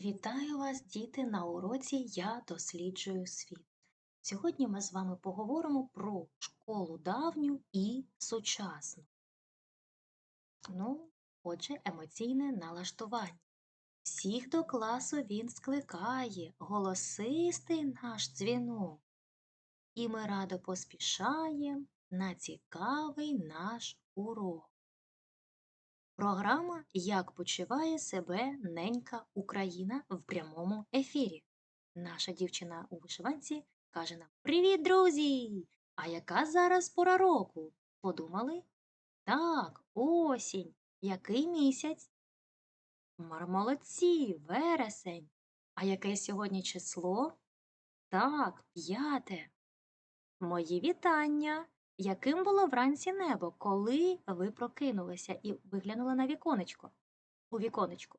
Вітаю вас, діти, на уроці Я досліджую світ. Сьогодні ми з вами поговоримо про школу давню і сучасну. Ну, отже, емоційне налаштування. Всіх до класу він скликає, голосистий наш дзвінок. І ми радо поспішаємо на цікавий наш урок. Програма Як почуває себе ненька Україна в прямому ефірі. Наша дівчина у вишиванці каже нам Привіт, друзі! А яка зараз пора року? Подумали? Так, осінь. Який місяць? Мар- Молодці, вересень. А яке сьогодні число? Так, п'яте. Мої вітання. Яким було вранці небо, коли ви прокинулися і виглянули на віконечко? У віконечко.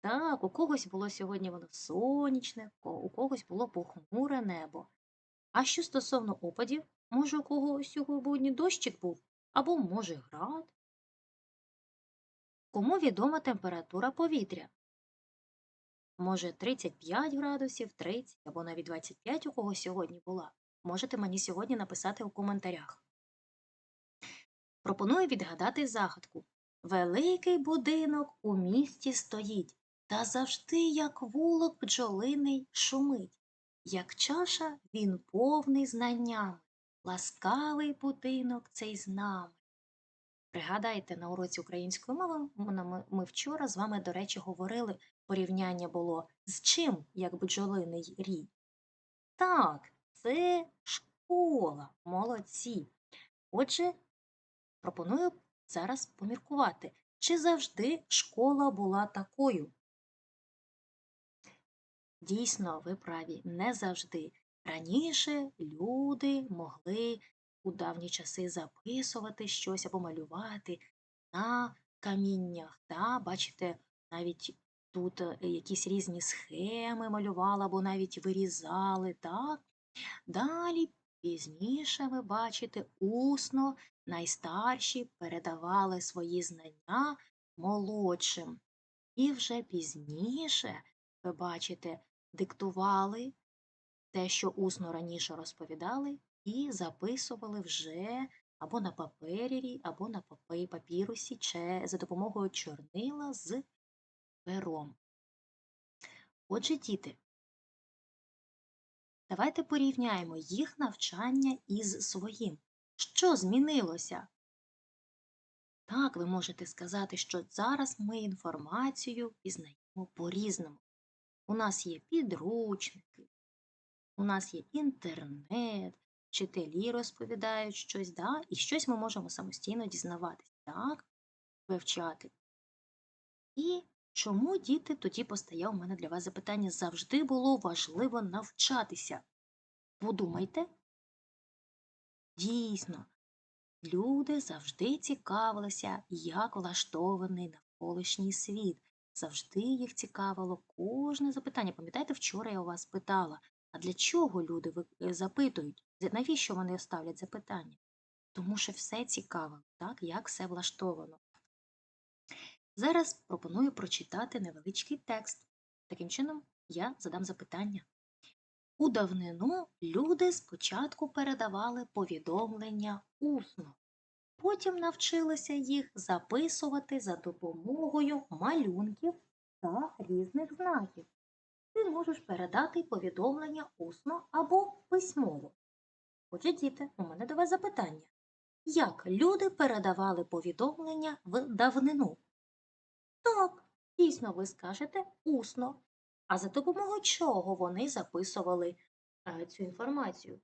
Так, у когось було сьогодні воно сонячне, у когось було похмуре небо. А що стосовно опадів, може, у когось сьогодні дощик був, або, може, град? Кому відома температура повітря? Може, 35 градусів, 30 або навіть 25 у кого сьогодні була? Можете мені сьогодні написати у коментарях. Пропоную відгадати загадку. Великий будинок у місті стоїть, та завжди, як вулок бджолиний, шумить. Як чаша він повний знаннями, ласкавий будинок цей з нами. Пригадайте, на уроці української мови ми- вчора з вами, до речі, говорили, порівняння було з чим, як бджолиний рій. Так, це школа, молодці. Отже, пропоную зараз поміркувати, чи завжди школа була такою. Дійсно, ви праві, не завжди. Раніше люди могли у давні часи записувати щось або малювати на каміннях. Та, бачите, навіть тут е, якісь різні схеми малювали або навіть вирізали. Так? Далі, пізніше, ви бачите, усно найстарші передавали свої знання молодшим. І вже пізніше, ви бачите, диктували те, що усно раніше розповідали, і записували вже або на папері, або на папірусі, чи за допомогою чорнила з пером. Отже, діти, давайте порівняємо їх навчання із своїм. Що змінилося? Так, ви можете сказати, що зараз ми інформацію пізнаємо по-різному. У нас є підручники, у нас є інтернет, вчителі розповідають щось, да? і щось ми можемо самостійно дізнаватися, так? вивчати. І чому діти тоді постає у мене для вас запитання завжди було важливо навчатися? Подумайте. Дійсно, люди завжди цікавилися, як влаштований навколишній світ. Завжди їх цікавило кожне запитання. Пам'ятаєте, вчора я у вас питала, а для чого люди е, запитують? Навіщо вони ставлять запитання? Тому що все цікаво, так, як все влаштовано. Зараз пропоную прочитати невеличкий текст. Таким чином, я задам запитання. У давнину люди спочатку передавали повідомлення усно, потім навчилися їх записувати за допомогою малюнків та різних знаків. Ти можеш передати повідомлення усно або письмово. Отже, діти, у мене до вас запитання. Як люди передавали повідомлення в давнину? Так, дійсно, ви скажете усно. А за допомогою чого вони записували е, цю інформацію?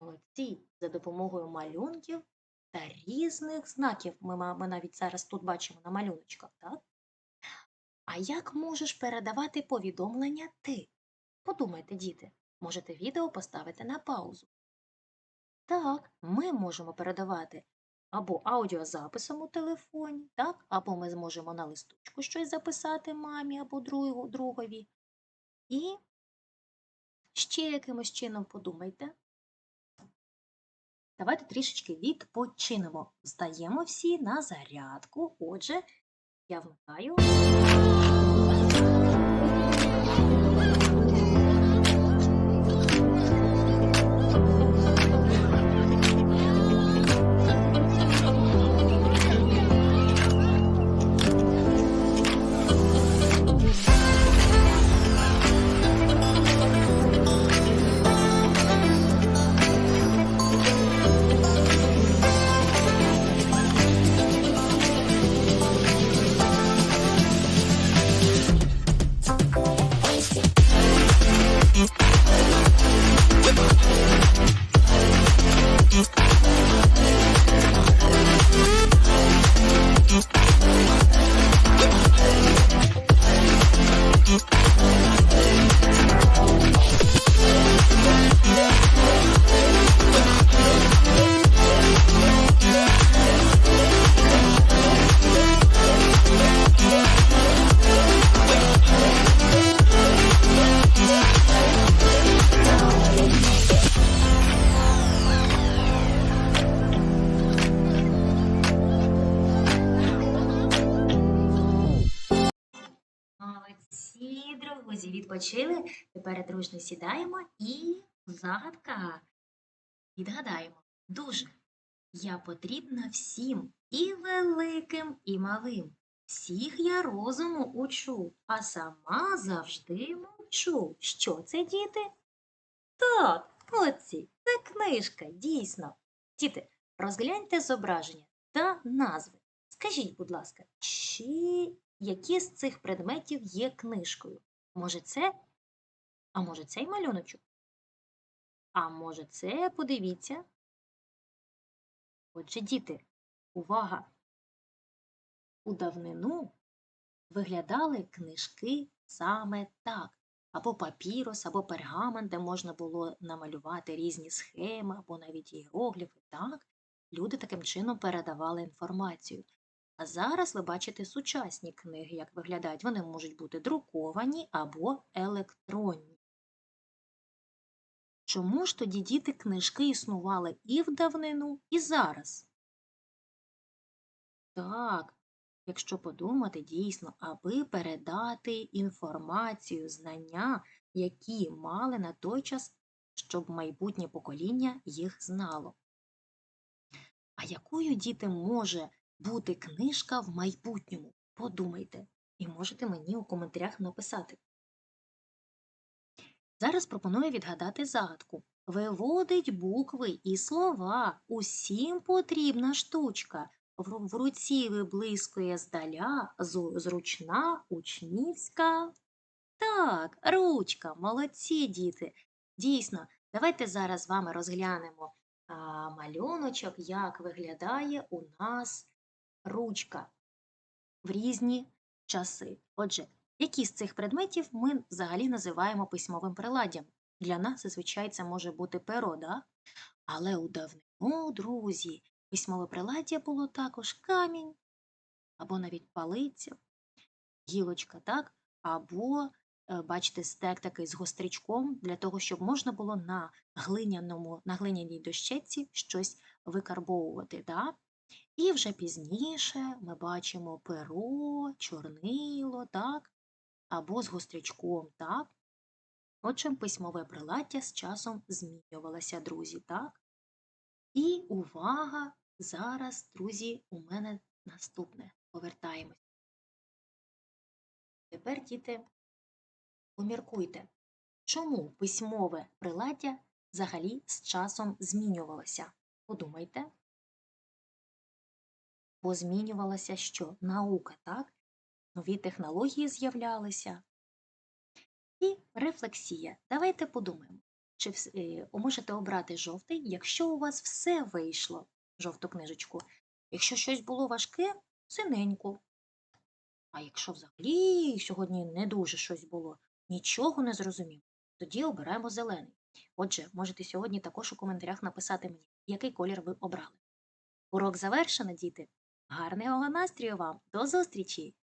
Молодці, за допомогою малюнків та різних знаків. Ми, ми навіть зараз тут бачимо на малюночках, так? А як можеш передавати повідомлення ти? Подумайте, діти, можете відео поставити на паузу. Так, ми можемо передавати або аудіозаписом у телефоні, так? або ми зможемо на листочку щось записати мамі або другові. І ще якимось чином подумайте. Давайте трішечки відпочинемо. Здаємо всі на зарядку. Отже, я вмикаю. Відпочили. Тепер дружно сідаємо і загадка. Відгадаємо. Дуже. Я потрібна всім, і великим, і малим. Всіх я розуму учу, а сама завжди мовчу. Що це, діти? Так, молодці, це книжка, дійсно. Діти, розгляньте зображення та назви. Скажіть, будь ласка, чи які з цих предметів є книжкою? Може, це? А може, цей малюночок? А може, це подивіться? Отже, діти, увага! У давнину виглядали книжки саме так. Або папірус, або пергамент, де можна було намалювати різні схеми, або навіть іерогліфи. Так, люди таким чином передавали інформацію. А зараз ви бачите сучасні книги, як виглядають. Вони можуть бути друковані або електронні. Чому ж тоді діти книжки існували і в давнину, і зараз? Так, якщо подумати, дійсно, аби передати інформацію, знання, які мали на той час, щоб майбутнє покоління їх знало. А якою діти може бути книжка в майбутньому? Подумайте, і можете мені у коментарях написати. Зараз пропоную відгадати загадку. Виводить букви і слова. Усім потрібна штучка. В руці виблискує здаля, зручна, учнівська. Так, ручка, молодці діти. Дійсно, давайте зараз з вами розглянемо а, малюночок, як виглядає у нас ручка в різні часи. Отже, які з цих предметів ми взагалі називаємо письмовим приладдям? Для нас зазвичай це може бути перо, да? але у давнину, друзі, письмове приладдя було також камінь, або навіть палиця, гілочка, так? або, е, бачите, стек такий з гостричком, для того, щоб можна було на глиняному, на глиняній дощечці щось викарбовувати. Да? І вже пізніше ми бачимо перо, чорнило, так? або з гострячком, так? Отже, письмове приладдя з часом змінювалося, друзі, так? І увага! Зараз, друзі, у мене наступне. Повертаємось. Тепер, діти, поміркуйте, чому письмове приладдя взагалі з часом змінювалося? Подумайте. Бо змінювалася що? Наука, так? Нові технології з'являлися. І рефлексія. Давайте подумаємо, чи е, можете обрати жовтий, якщо у вас все вийшло, жовту книжечку. Якщо щось було важке, синеньку. А якщо взагалі сьогодні не дуже щось було, нічого не зрозумів, тоді обираємо зелений. Отже, можете сьогодні також у коментарях написати мені, який колір ви обрали. Урок завершено, діти. Гарного настрію вам! До зустрічі!